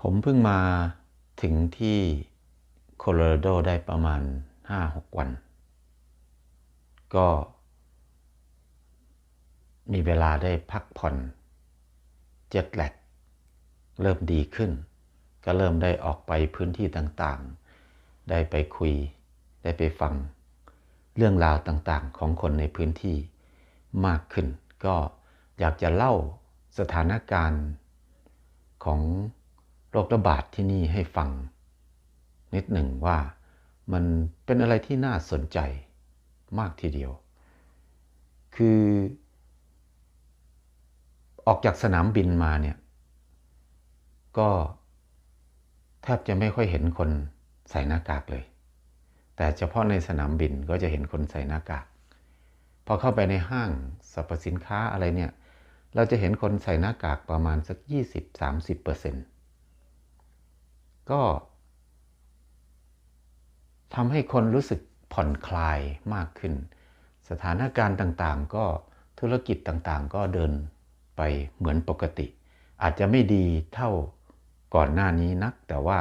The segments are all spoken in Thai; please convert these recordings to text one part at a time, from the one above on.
ผมเพิ่งมาถึงที่โคโลราโดได้ประมาณ 5-6 วัน ก็มีเวลาได้พักผ่อนเจ็ตแลกเริ่มดีขึ้น ก็เริ่มได้ออกไปพื้นที่ต่างๆ ได้ไปคุย ได้ไปฟัง เรื่องราวต่างๆ ของคนในพื้นที่มากขึ้น ก็อยากจะเล่าสถานการณ์ของ โรคระบาดที่นี่ให้ฟัง นิดหนึ่งว่ามันเป็นอะไรที่น่าสนใจมากทีเดียว คือ ออกจากสนามบินมาเนี่ย ก็แทบจะไม่ค่อยเห็นคนใส่หน้ากากเลย แต่เฉพาะในสนามบินก็จะเห็นคนใส่หน้ากาก พอเข้าไปในห้างสรรพสินค้าอะไรเนี่ย เราจะเห็นคนใส่หน้ากากประมาณสัก 20-30%เปอร์เซ็นต์ ก็ทำให้คนรู้สึกผ่อนคลายมากขึ้น สถานการณ์ต่างๆ ก็ธุรกิจต่างๆ ก็เดินไปเหมือนปกติ อาจจะไม่ดีเท่าก่อนหน้านี้นัก แต่ว่า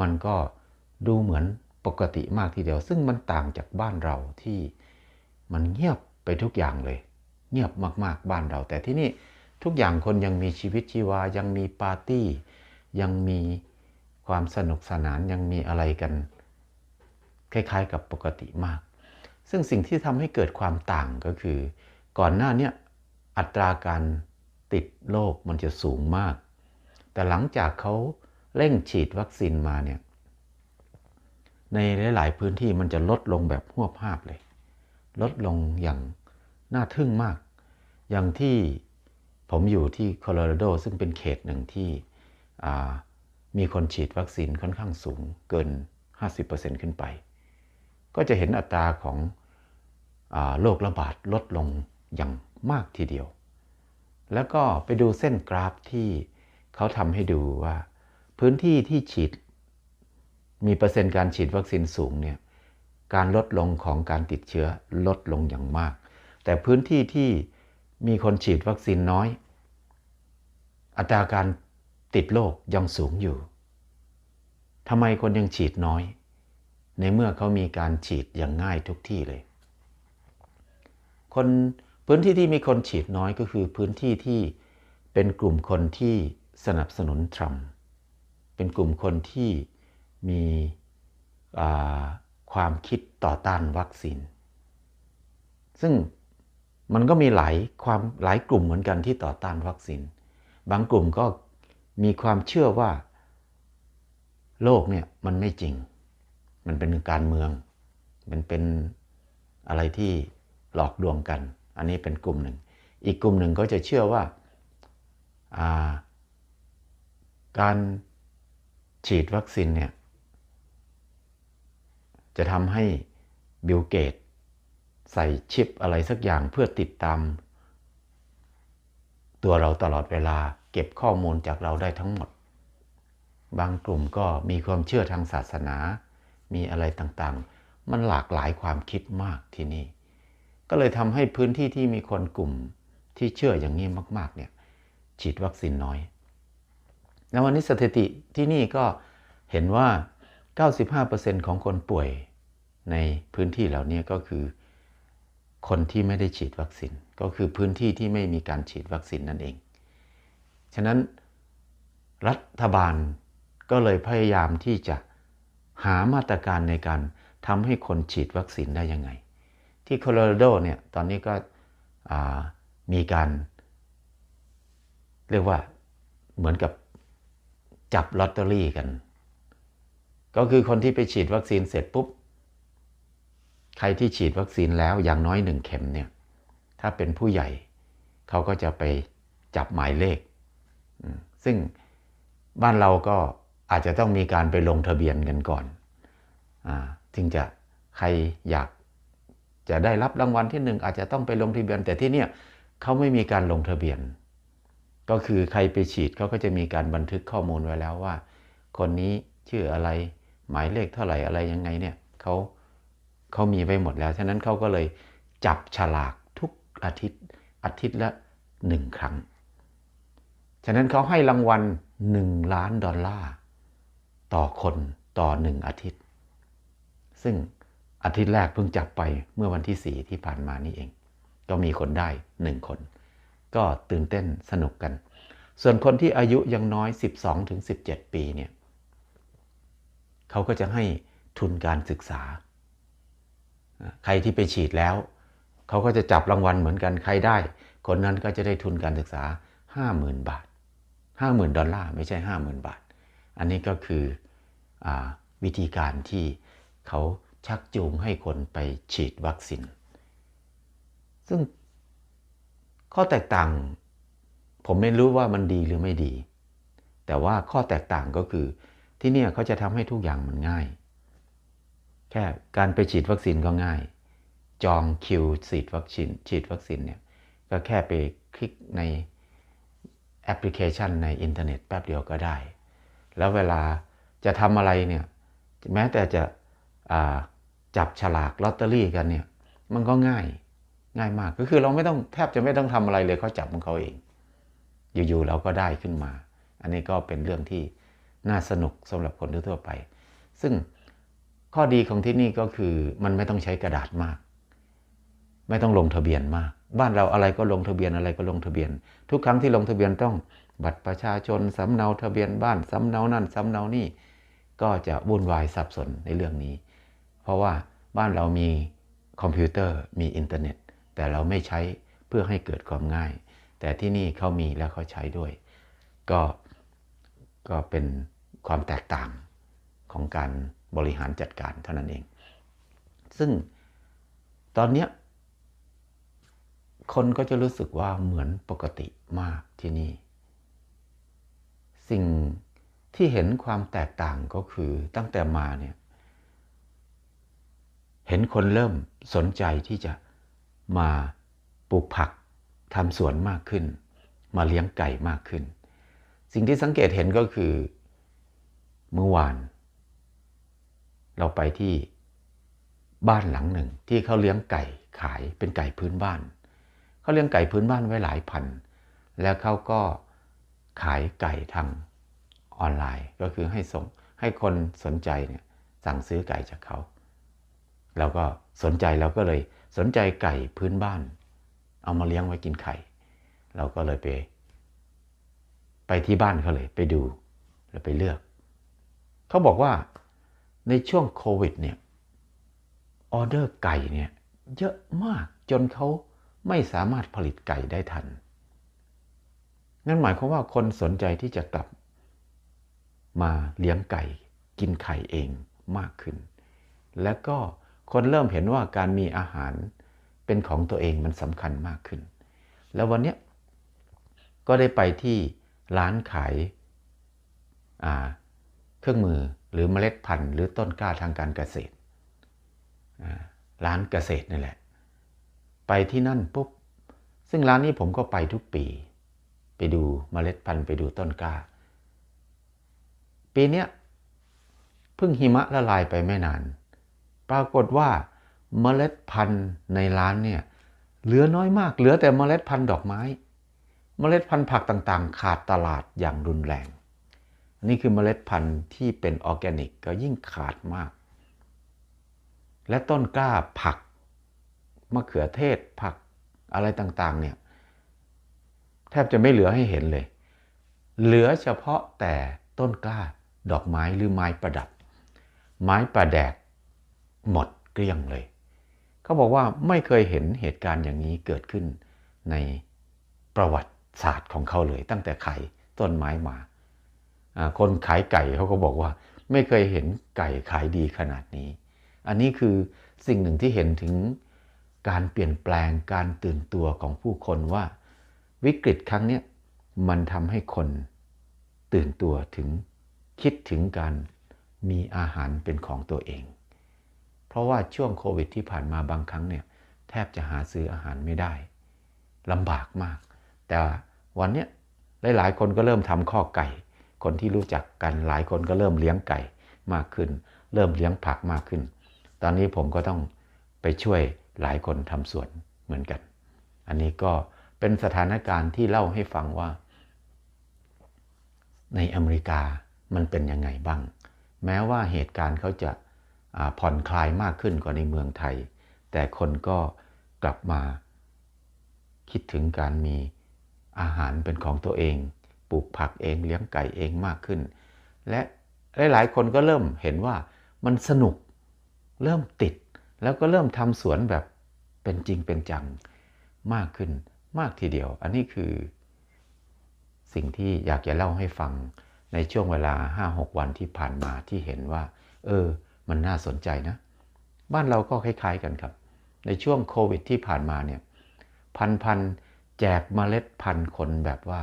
มันก็ดูเหมือนปกติมากทีเดียว ซึ่งมันต่างจากบ้านเราที่มันเงียบไปทุกอย่างเลย เงียบมากๆบ้านเรา แต่ที่นี่ทุกอย่างคนยังมีชีวิตชีวายังมีปาร์ตี้ ยังมี ความสนุกสนานยังมีอะไรกัน คล้ายๆกับปกติมาก ซึ่งสิ่งที่ทำให้เกิดความต่างก็คือ ก่อนหน้านี้อัตราการติดโรคมันจะสูงมาก แต่หลังจากเขาเร่งฉีดวัคซีนมาเนี่ย ในหลาย ๆ พื้นที่มันจะลดลงแบบหวภาพเลย ลดลงอย่างน่าทึ่งมาก อย่างที่ผมอยู่ที่โคโลราโดซึ่งเป็นเขตหนึ่งที่ มีคนฉีดวัคซีนค่อนข้างสูงเกิน 50%ขึ้นไป ก็จะเห็นอัตราของโรคระบาดลดลงอย่างมากทีเดียว แล้วก็ไปดูเส้นกราฟที่เขาทำให้ดูว่า พื้นที่ที่ฉีด มีเปอร์เซ็นต์การฉีดวัคซีนสูงเนี่ยการลดลงของการติดเชื้อลดลงอย่างมาก แต่พื้นที่ที่มีคนฉีดวัคซีนน้อย อัตราการ ติดโรคยังสูงอยู่ทำไมคนยังฉีดน้อย ในเมื่อเขามีการฉีดอย่างง่ายทุกที่เลย คนพื้นที่ที่มีคนฉีดน้อยก็คือพื้นที่ที่เป็นกลุ่มคนที่สนับสนุนทรัมป์เป็นกลุ่มคนที่มีความคิดต่อต้านวัคซีน ซึ่งมันก็มีหลายความหลายกลุ่มเหมือนกันที่ต่อต้านวัคซีน บางกลุ่มก็ มีความเชื่อว่า โลกเนี่ยมันไม่จริง มันเป็นการเมือง มันเป็นอะไรที่หลอกลวงกัน อันนี้เป็นกลุ่มหนึ่ง อีกกลุ่มหนึ่งก็จะเชื่อว่าการฉีดวัคซีนเนี่ยจะทำให้บิลเกตใส่ชิปอะไรสักอย่างเพื่อติดตาม ตัวเราตลอดเวลาเก็บข้อมูลจากเราได้ทั้งหมด บางกลุ่มก็มีความเชื่อทางศาสนา มีอะไรต่างๆ มันหลากหลายความคิดมากที่นี่ ก็เลยทำให้พื้นที่ที่มีคนกลุ่มที่เชื่ออย่างนี้มากๆเนี่ยฉีดวัคซีนน้อยแล้ววันนี้สถิติที่นี่ก็เห็นว่า 95%ของคนป่วยในพื้นที่เหล่านี้ก็คือ คนที่ไม่ได้ฉีดวัคซีน ก็คือพื้นที่ที่ไม่มีการฉีดวัคซีนนั่นเอง ฉะนั้นรัฐบาลก็เลยพยายามที่จะหามาตรการในการทำให้คนฉีดวัคซีนได้ยังไง ที่โคโลราโดเนี่ยตอนนี้ก็มีการเรียกว่าเหมือนกับจับลอตเตอรี่กัน ก็คือคนที่ไปฉีดวัคซีนเสร็จปุ๊บ ใครที่ฉีดวัคซีนแล้วอย่างน้อยหนึ่งเข็มเนี่ย ถ้าเป็นผู้ใหญ่เขาก็จะไปจับหมายเลข ซึ่งบ้านเราก็อาจจะต้องมีการไปลงทะเบียนกันก่อนอถึงจะใครอยากจะได้รับรางวัลที่หนึ่งอาจจะต้องไปลงทะเบียน แต่ที่เนี่ยเขาไม่มีการลงทะเบียน ก็คือใครไปฉีดเขาก็จะมีการบันทึกข้อมูลไว้แล้วว่า คนนี้ชื่ออะไรหมายเลขเท่าไหร่อะไรยังไงเนี่ยเขาเขามีไว้หมดแล้ว ฉะนั้นเขาก็เลยจับฉลากทุก อาทิตย์อาทิตย์ละหนึ่งครั้ง ฉะนั้นเขาให้รางวัล1ล้านดอลลาร์ต่อคนต่อหนึ่งอาทิตย์ ซึ่งอาทิตย์แรกเพิ่งจับไปเมื่อวันที่4ที่ผ่านมานี่เอง ก็มีคนได้หนึ่งคน ก็ตื่นเต้นสนุกกัน ส่วนคนที่อายุยังน้อย 12-17 ปีเนี่ยเขาก็จะให้ทุนการศึกษา ใครที่ไปฉีดแล้ว เขาก็จะจับรางวัลเหมือนกันใครได้ คนนั้นก็จะได้ทุนการศึกษา 50,000 บาท 50,000 ดอลลาร์ไม่ใช่ 50,000 บาท อันนี้ก็คืออวิธีการที่เขาชักจูงให้คนไปฉีดวัคซีน ซึ่งข้อแตกต่าง ผมไม่รู้ว่ามันดีหรือไม่ดี แต่ว่าข้อแตกต่างก็คือที่นี่เขาจะทำให้ทุกอย่างมันง่าย แค่การไปฉีดวัคซีนก็ง่าย จองคิวฉีดวัคซีนฉีดวัคซีนเนี่ยก็แค่ไปคลิกในแอปพลิเคชันในอินเทอร์เน็ตแป๊บเดียวก็ได้ แล้วเวลาจะทำอะไรเนี่ยแม้แต่จะจับฉลากลอตเตอรี่กันเนี่ยมันก็ง่ายง่ายมากก็คือเราไม่ต้องแทบจะไม่ต้องทำอะไรเลยเขาจับของเขาเอง อยู่ๆเราก็ได้ขึ้นมา อันนี้ก็เป็นเรื่องที่น่าสนุกสำหรับคนทั่วไป ซึ่งข้อดีของที่นี่ก็คือมันไม่ต้องใช้กระดาษมาก ไม่ต้องลงทะเบียนมาก บ้านเราอะไรก็ลงทะเบียนอะไรก็ลงทะเบียน ทุกครั้งที่ลงทะเบียนต้องบัตรประชาชนสำเนาทะเบียนบ้านสำเนานั่นสำเนานี่ก็จะวุ่นวายสับสนในเรื่องนี้ เพราะว่าบ้านเรามีคอมพิวเตอร์มีอินเทอร์เน็ต แต่เราไม่ใช้เพื่อให้เกิดความง่าย แต่ที่นี่เขามีแล้วเขาใช้ด้วย ก็ก็เป็นความแตกต่างของการบริหารจัดการเท่านั้นเอง ซึ่งตอนนี้ คนก็จะรู้สึกว่าเหมือนปกติมากที่นี่ สิ่งที่เห็นความแตกต่างก็คือตั้งแต่มาเนี่ย เห็นคนเริ่มสนใจที่จะมาปลูกผักทำสวนมากขึ้น มาเลี้ยงไก่มากขึ้น สิ่งที่สังเกตเห็นก็คือเมื่อวาน เราไปที่บ้านหลังหนึ่งที่เขาเลี้ยงไก่ขายเป็นไก่พื้นบ้าน เขาเลี้ยงไก่พื้นบ้านไว้หลายพัน แล้วเขาก็ขายไก่ทางออนไลน์ ก็คือให้ส่งให้คนสนใจเนี่ยสั่งซื้อไก่จากเขาแล้วก็สนใจเราก็เลยสนใจไก่พื้นบ้าน เอามาเลี้ยงไว้กินไข่ เราก็เลยไป ไปที่บ้านเขาเลยไปดูแล้วไปเลือก เขาบอกว่าในช่วงโควิดเนี่ยออเดอร์ไก่เนี่ยเยอะมากจนเขา ไม่สามารถผลิตไก่ได้ทัน นั่นหมายความว่าคนสนใจที่จะกลับมาเลี้ยงไก่ กินไข่เองมากขึ้น และก็คนเริ่มเห็นว่าการมีอาหารเป็นของตัวเองมันสำคัญมากขึ้น แล้ววันนี้ก็ได้ไปที่ร้านขายเครื่องมือหรือเมล็ดพันธุ์ หรือต้นกล้าทางการเกษตร ร้านเกษตรนี่แหละ ไปที่นั่นปุ๊บ ซึ่งร้านนี้ผมก็ไปทุกปี ไปดูเมล็ดพันธุ์ไปดูต้นกล้า ปีนี้เพิ่งหิมะละลายไปไม่นาน ปรากฏว่าเมล็ดพันธุ์ในร้านเนี่ยเหลือน้อยมาก เหลือแต่เมล็ดพันธุ์ดอกไม้ เมล็ดพันธุ์ผักต่างๆ ขาดตลาดอย่างรุนแรง นี่คือเมล็ดพันธุ์ที่เป็นออร์แกนิกก็ยิ่งขาดมาก และต้นกล้าผัก มะเขือเทศผักอะไรต่างๆเนี่ยแทบจะไม่เหลือให้เห็นเลย เหลือเฉพาะแต่ต้นกล้าดอกไม้หรือไม้ประดับ ไม้ประแดกหมดเกลี้ยงเลยเขาบอกว่าไม่เคยเห็นเหตุการณ์อย่างนี้เกิดขึ้นในประวัติศาสตร์ของเขาเลย ตั้งแต่ไข่ต้นไม้มา คนขายไก่เขาก็บอกว่า ไม่เคยเห็นไก่ขายดีขนาดนี้ อันนี้คือสิ่งหนึ่งที่เห็นถึง การเปลี่ยนแปลงการตื่นตัวของผู้คนว่า วิกฤตครั้งนี้มันทำให้คนตื่นตัวถึงคิดถึงการมีอาหารเป็นของตัวเอง เพราะว่าช่วงโควิดที่ผ่านมาบางครั้งเนี่ยแทบจะหาซื้ออาหารไม่ได้ลำบากมาก แต่วันนี้หลายๆ คนก็เริ่มทำข้อไก่ คนที่รู้จักกันหลายคนก็เริ่มเลี้ยงไก่มากขึ้น เริ่มเลี้ยงผักมากขึ้น ตอนนี้ผมก็ต้องไปช่วย หลายคนทำสวนเหมือนกัน อันนี้ก็เป็นสถานการณ์ที่เล่าให้ฟังว่า ในอเมริกามันเป็นยังไงบ้าง แม้ว่าเหตุการณ์เขาจะาผ่อนคลายมากขึ้นกว่าในเมืองไทย แต่คนก็กลับมา คิดถึงการมีอาหารเป็นของตัวเอง ปลูกผักเองเลี้ยงไก่เองมากขึ้น และหลายๆ คนก็เริ่มเห็นว่ามันสนุกเริ่มติด แล้วก็เริ่มทำสวนแบบเป็นจริงเป็นจังมากขึ้นมากทีเดียว อันนี้คือสิ่งที่อยากจะเล่าให้ฟังในช่วงเวลา 5-6 วันที่ผ่านมาที่เห็นว่า เออ มันน่าสนใจนะ บ้านเราก็คล้ายๆกันครับ ในช่วงโควิดที่ผ่านมาเนี่ยพันพันๆแจกเมล็ดพันธุ์คนแบบว่า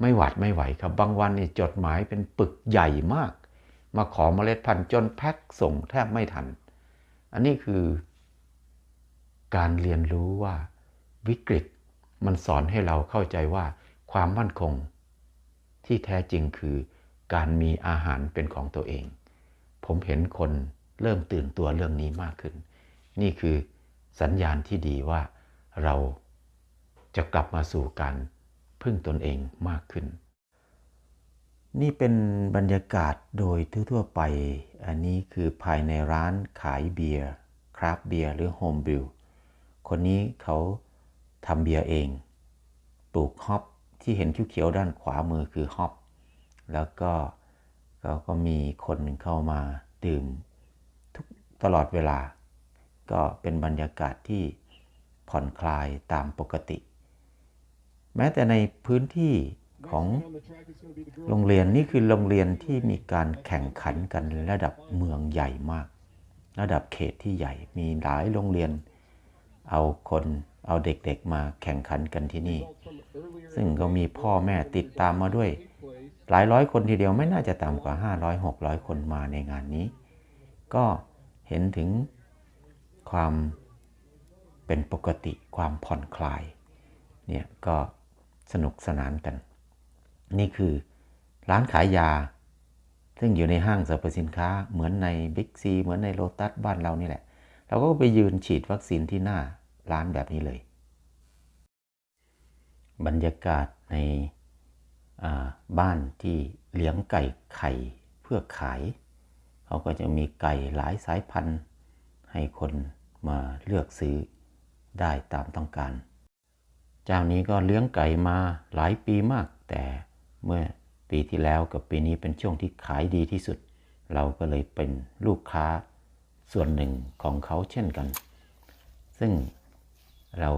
ไม่หวาดไม่ไหวครับ บางวันนี่จดหมายเป็นปึกใหญ่มาก มาขอเมล็ดพันธุ์จนแพ็คส่งแทบไม่ทัน อันนี้คือการเรียนรู้ว่าวิกฤตมันสอนให้เราเข้าใจว่าความมั่นคงที่แท้จริงคือการมีอาหารเป็นของตัวเอง ผมเห็นคนเริ่มตื่นตัวเรื่องนี้มากขึ้น นี่คือสัญญาณที่ดีว่าเราจะกลับมาสู่การพึ่งตนเองมากขึ้น นี่เป็นบรรยากาศโดยทั่วๆไป อันนี้คือภายในร้านขายเบียร์คราฟเบียร์หรือโฮมบิลคนนี้เขาทำเบียร์เอง ปลูกฮอปที่เห็นเขียวๆด้านขวามือคือฮอป แล้วก็เขาก็มีคนเข้ามาดื่มทุกตลอดเวลา ก็เป็นบรรยากาศที่ผ่อนคลายตามปกติ แม้แต่ในพื้นที่ ของโรงเรียนนี่คือโรงเรียนที่มีการแข่งขันกันระดับเมืองใหญ่มาก ระดับเขตที่ใหญ่มีหลายโรงเรียนเอาคนเอาเด็กๆมาแข่งขันกันที่นี่ ซึ่งก็มีพ่อแม่ติดตามมาด้วย หลายร้อยคนทีเดียวไม่น่าจะต่ำกว่า 500 600 คนมาในงานนี้ ก็เห็นถึงความเป็นปกติความผ่อนคลายเนี่ยก็สนุกสนานกัน นี่คือร้านขายยา ซึ่งอยู่ในห้างสรรพสินค้าเหมือนในบิ๊กซีเหมือนในโลตัสบ้านเรานี่แหละ เราก็ไปยืนฉีดวัคซีนที่หน้าร้านแบบนี้เลย บรรยากาศในบ้านที่เลี้ยงไก่ไข่เพื่อขาย เขาก็จะมีไก่หลายสายพันธุ์ ให้คนมาเลือกซื้อได้ตามต้องการ เจ้านี้ก็เลี้ยงไก่มาหลายปีมากแต่ เมื่อปีที่แล้วกับปีนี้เป็นช่วงที่ขายดีที่สุด เราก็เลยเป็นลูกค้าส่วนหนึ่งของเขาเช่นกัน ซึ่งเรา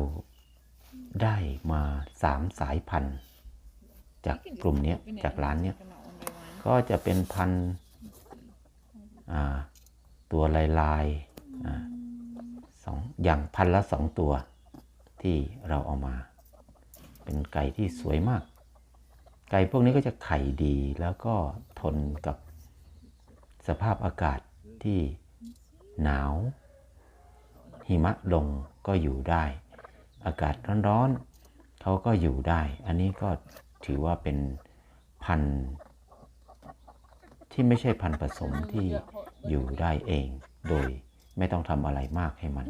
ได้มาสามสายพันธุ์จากกลุ่มนี้จากร้านนี้ก็จะเป็นพันธุ์ตัวลายลายสองอย่างพันละสองตัวที่เราเอามา เป็นไก่ที่สวยมาก ไก่พวกนี้ก็จะไข่ดีแล้วก็ทนกับสภาพอากาศที่หนาว หิมะลงก็อยู่ได้ อากาศร้อนๆเขาก็อยู่ได้ อันนี้ก็ถือว่าเป็นพันธุ์ที่ไม่ใช่พันธุ์ผสมที่อยู่ได้เอง โดยไม่ต้องทำอะไรมากให้มัน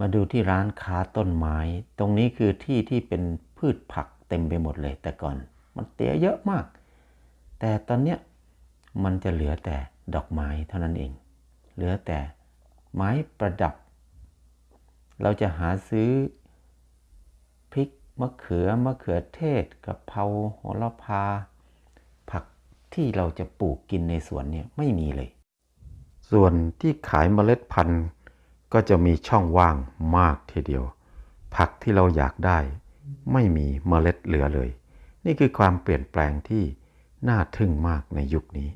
มาดูที่ร้านค้าต้นไม้ ตรงนี้คือที่ที่เป็นพืชผัก เต็มไปหมดเลย แต่ก่อนมันเตี้ยเยอะมาก แต่ตอนเนี้ยมันจะเหลือแต่ดอกไม้เท่านั้นเอง เหลือแต่ไม้ประดับ เราจะหาซื้อพริกมะเขือมะเขือเทศกะเพราโหระพา ผักที่เราจะปลูกกินในสวนเนี่ยไม่มีเลย ส่วนที่ขายเมล็ดพันธุ์ก็จะมีช่องว่างมากทีเดียว ผักที่เราอยากได้ ไม่มีเมล็ดเหลือเลย นี่คือความเปลี่ยนแปลงที่น่าทึ่งมากในยุคนี้